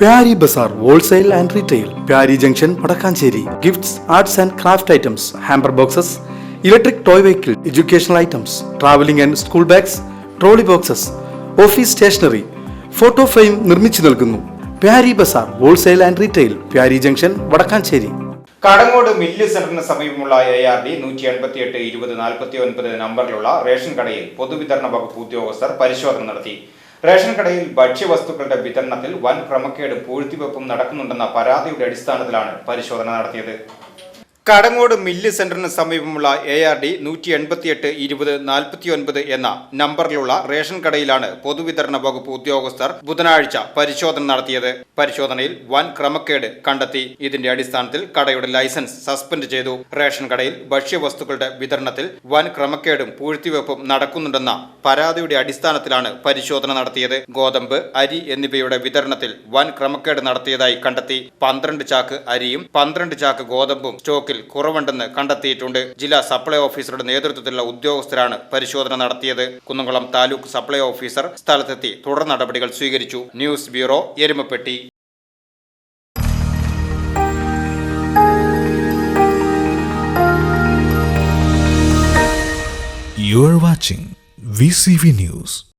Pyari Bazaar wholesale and retail Pyari junction Vadakkanchery. Gifts arts and craft items hamper boxes electric toy vehicle educational items travelling and school bags trolley boxes office stationery photo frame നിർമ്മിച്ചു നൽകുന്നു. Pyari Bazaar wholesale and retail Pyari junction Vadakkanchery. Kadangode mill സെന്ററിന് സമീപമുള്ള A R D നൂറ്റി എൺപത്തി എട്ട് ഇരുപത് നാൽപ്പത്തി ഒൻപത് നമ്പറിലുള്ള ration കടയിൽ പൊതുവിതരണ വകുപ്പ് ഉദ്യോഗസ്ഥർ പരിശോധന നടത്തി. റേഷൻ കടയിൽ ഭക്ഷ്യവസ്തുക്കളുടെ വിതരണത്തിൽ വൻ ക്രമക്കേടും പൂഴ്ത്തിവെപ്പും നടക്കുന്നുണ്ടെന്ന പരാതിയുടെ അടിസ്ഥാനത്തിലാണ് പരിശോധന നടത്തിയത്. കടങ്ങോട് മില്ല് സെന്ററിന് സമീപമുള്ള എ ആർ ഡി നൂറ്റി എൺപത്തിയെട്ട് ഇരുപത് നാൽപ്പത്തി ഒൻപത് എന്ന നമ്പറിലുള്ള റേഷൻ കടയിലാണ് പൊതുവിതരണ വകുപ്പ് ഉദ്യോഗസ്ഥർ ബുധനാഴ്ച പരിശോധന നടത്തിയത്. പരിശോധനയിൽ വൻ ക്രമക്കേട് കണ്ടെത്തി. ഇതിന്റെ അടിസ്ഥാനത്തിൽ കടയുടെ ലൈസൻസ് സസ്പെൻഡ് ചെയ്തു. റേഷൻ കടയിൽ ഭക്ഷ്യവസ്തുക്കളുടെ വിതരണത്തിൽ വൻ ക്രമക്കേടും പൂഴ്ത്തിവെപ്പും നടക്കുന്നുണ്ടെന്ന പരാതിയുടെ അടിസ്ഥാനത്തിലാണ് പരിശോധന നടത്തിയത്. ഗോതമ്പ് അരി എന്നിവയുടെ വിതരണത്തിൽ വൻ ക്രമക്കേട് നടത്തിയതായി കണ്ടെത്തി. പന്ത്രണ്ട് ചാക്ക് അരിയും പന്ത്രണ്ട് ചാക്ക് ഗോതമ്പും സ്റ്റോക്കിൽ കുറവുണ്ടെന്ന് കണ്ടെത്തിയിട്ടുണ്ട്. ജില്ലാ സപ്ലൈ ഓഫീസറുടെ നേതൃത്വത്തിലുള്ള ഉദ്യോഗസ്ഥരാണ് പരിശോധന നടത്തിയത്. കുന്നംകുളം താലൂക്ക് സപ്ലൈ ഓഫീസർ സ്ഥലത്തെത്തി തുടർ നടപടികൾ സ്വീകരിച്ചു. News bureau Erumapetty. You are watching VCV News.